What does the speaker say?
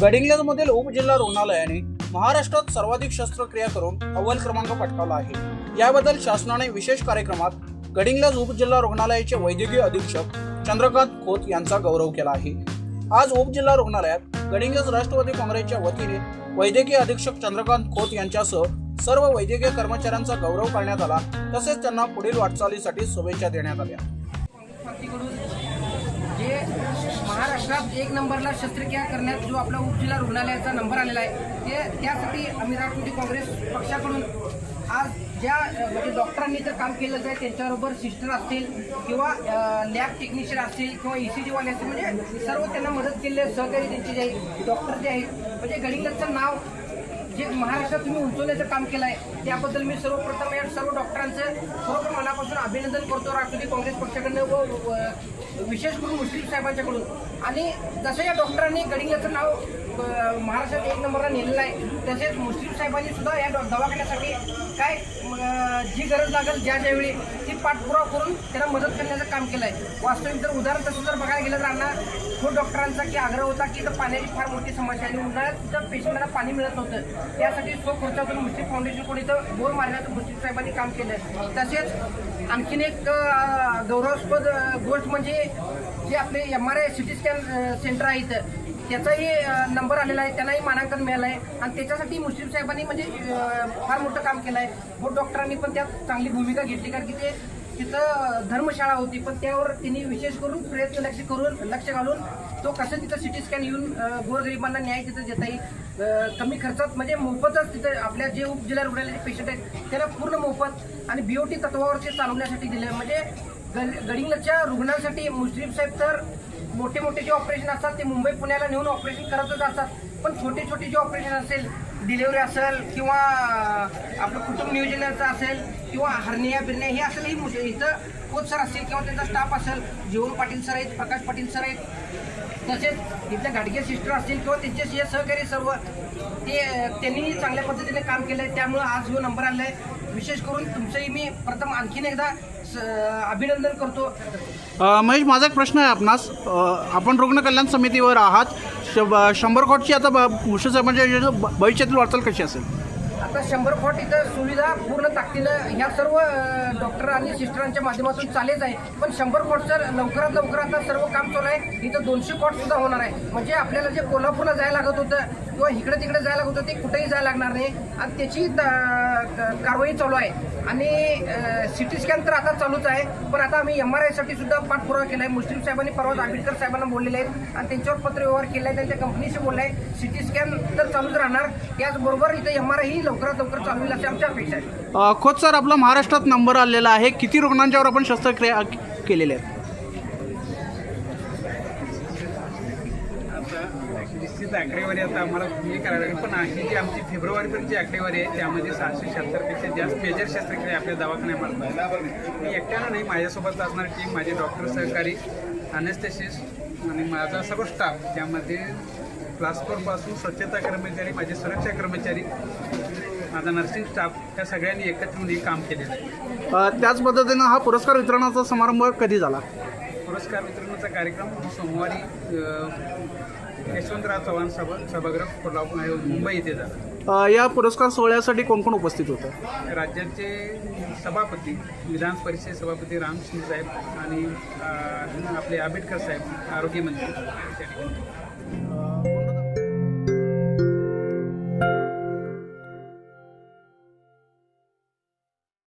गडिंग्लजमधील उपजिल्हा रुग्णालयाने महाराष्ट्रात सर्वाधिक शस्त्रक्रिया करून अव्वल क्रमांक पटकावला आहे. याबद्दल शासनाने विशेष कार्यक्रमात गडिंग्लज उपजिल्हा रुग्णालयाचे वैद्यकीय अधीक्षक चंद्रकांत खोत यांचा गौरव केला आहे. आज उपजिल्हा रुग्णालयात गडिंग्लज राष्ट्रवादी काँग्रेसच्या वतीने वैद्यकीय अधीक्षक चंद्रकांत खोत यांच्यासह सर्व वैद्यकीय कर्मचाऱ्यांचा गौरव करण्यात आला. तसेच त्यांना पुढील वाटचालीसाठी शुभेच्छा देण्यात आल्या. महाराष्ट्रात एक नंबरला शस्त्रक्रिया करण्यात जो आपला उपजिल्हा रुग्णालयाचा नंबर आलेला आहे ते त्यासाठी आम्ही राष्ट्रवादी काँग्रेस पक्षाकडून आज ज्या म्हणजे डॉक्टरांनी जर काम केलं आहे त्यांच्याबरोबर सिस्टर असतील किंवा लॅब टेक्निशियन असतील किंवा ई सी जीवाले असतील म्हणजे सर्व त्यांना मदत केलेली सहकारी त्यांचे जे डॉक्टर जे आहेत म्हणजे गडिंगलजचं नाव जे महाराष्ट्रात तुम्ही उंचवण्याचं काम केलं आहे त्याबद्दल मी सर्वप्रथम या सर्व डॉक्टरांचं खरोखर मनापासून अभिनंदन करतो राष्ट्रवादी काँग्रेस पक्षाकडनं व विशेष करून मुश्रीफ साहेबांच्याकडून. आणि जसं या डॉक्टरांनी गडिंगलाचं नाव महाराष्ट्रात एक नंबरला नेलेलं आहे तसेच मुश्रीफ साहेबांनी सुद्धा या दवाखान्यासाठी काय जी गरज लागेल ज्या ज्यावेळी ती पाठपुरावा करून त्यांना मदत करण्याचं काम केलं आहे वास्तविक जर उदाहरण तसं जर बघायला गेलं तर अण्णा तो डॉक्टरांचा की आग्रह होता की इथं पाण्याची फार मोठी समस्या आहे. आणि उन्हाळ्यात तिथं पेशंटला पाणी मिळत नव्हतं. त्यासाठी स्व खर्चातून मुस्लिम फाउंडेशनकडून इथं बोर मारण्याचं मुस्लिम साहेबांनी काम केलं तसेच आणखीन एक गौरवास्पद गोष्ट म्हणजे जे आपले M R I C T scan centre आहे इथं. त्याचाही नंबर आलेला आहे त्यांनाही मानांकन मिळालं आहे. आणि त्याच्यासाठी मुस्लिम साहेबांनी म्हणजे फार मोठं काम केलं आहे. व डॉक्टरांनी पण त्यात चांगली भूमिका घेतली कारण की ते तिथं धर्मशाळा होती पण त्यावर तिने विशेष करून प्रयत्न लक्ष करून लक्ष घालून तो कसं तिथं सिटी स्कॅन येऊन गोरगरिबांना न्याय तिथं देता येईल. कमी खर्चात म्हणजे मोफतच तिथं आपल्या जे उपजिल्हा रुग्णालयाचे पेशंट आहेत त्याला पूर्ण मोफत आणि बीओटी तत्वावर ते चालवण्यासाठी दिले. म्हणजे गड- रुग्णांसाठी मुस्लिम साहेब तर मोठे मोठे जे ऑपरेशन असतात ते मुंबई पुण्याला नेऊन ऑपरेशन करतच असतात. पण छोटे छोटे जे ऑपरेशन असेल डिलेवरी असेल किंवा आपलं कुटुंब नियोजनाचं असेल किंवा हर्निया बिरनिया हे असेल ही मुश- इथं कोच सर असतील किंवा त्यांचा स्टाफ असेल जीवन पाटील सर आहेत प्रकाश पाटील सर आहेत. तसेच इथल्या गाडगे सिस्टर असतील किंवा त्यांचे हे सहकारी सर्व ते त्यांनी चांगल्या पद्धतीने काम केलं आहे त्यामुळं आज जो नंबर आला आहे विशेष करून तुमचंही मी प्रथम आणखीन एकदा स- अभिनंदन करतो. महेश माझा एक प्रश्न आहे आपणास. आपण रुग्ण कल्याण समितीवर आहात. श- शंभर कोटची आता ब- भूषण साहेबांच्या भविष्यातील वाटचाल कशी असेल? आता शंभर फॉट इथं सुविधा पूर्ण ताकदीनं ह्या सर्व डॉक्टर आणि सिस्टरांच्या माध्यमातून चालेच आहे. पण शंभर फॉट लवकरात लवकर आता सर्व काम चालू आहे इथं दोनशे फॉट सुद्धा होणार आहे. म्हणजे आपल्याला जे कोल्हापूरला जायला लागत होतं किंवा इकडे तिकडे जायला होतं ते कुठेही जायला लागणार नाही. आणि त्याची क- कारवाई चालू आहे. आणि सिटी स्कॅन तर आता चालूच आहे. पण आता आम्ही एम आर आयसाठी सुद्धा पाठपुरावा केला आहे मुस्लिम साहेबांनी परवाच आंबेडकर साहेबांना बोललेले आहेत. आणि त्यांच्यावर पत्रव्यवहार केला आहे त्यांच्या कंपनीशी बोलला आहे सिटी स्कॅन तर चालूच राहणार. त्याचबरोबर इथं एम आर आय ही लवकरात लवकर चालू होईल अशी आमची अपेक्षा आहे. खोत सर आपला महाराष्ट्रात नंबर आलेला आहे. किती रुग्णांच्यावर आपण शस्त्रक्रिया केलेल्या आहेत? आता निश्चित आकडेवारी आता आम्हाला हे करायला लागेल. पण ही जी आमची फेब्रुवारीपर्यंतची आकडेवारी आहे त्यामध्ये सहाशे शहात्तरपेक्षा जास्त मेजर शस्त्रक्रिया आपल्या दवाखान्यामार्फत मी एकट्यानं नाही माझ्यासोबत असणारी टीम माझे डॉक्टर सहकारी अनेस्थेसिस्ट आणि माझा सर्व स्टाफ त्यामध्ये क्लासफोरपासून स्वच्छता कर्मचारी माझे सुरक्षा कर्मचारी माझा नर्सिंग स्टाफ या सगळ्यांनी एकत्र येऊन काम केलेलं आहे. त्याच पद्धतीनं हा पुरस्कार वितरणाचा समारंभ कधी झाला? पुरस्कार वितरणाचा कार्यक्रम सोमवारी यशवंतराव चव्हाण सभा सभागृह कोल्हापूर मुंबई येथे झाला अ, या पुरस्कार सोहळ्यासाठी कोण कोण उपस्थित होतं राज्याचे सभापती विधान परिषद सभापती राम सिंग साहेब आणि अ, आपले आंबेडकर साहेब आरोग्यमंत्री त्या ठिकाणी.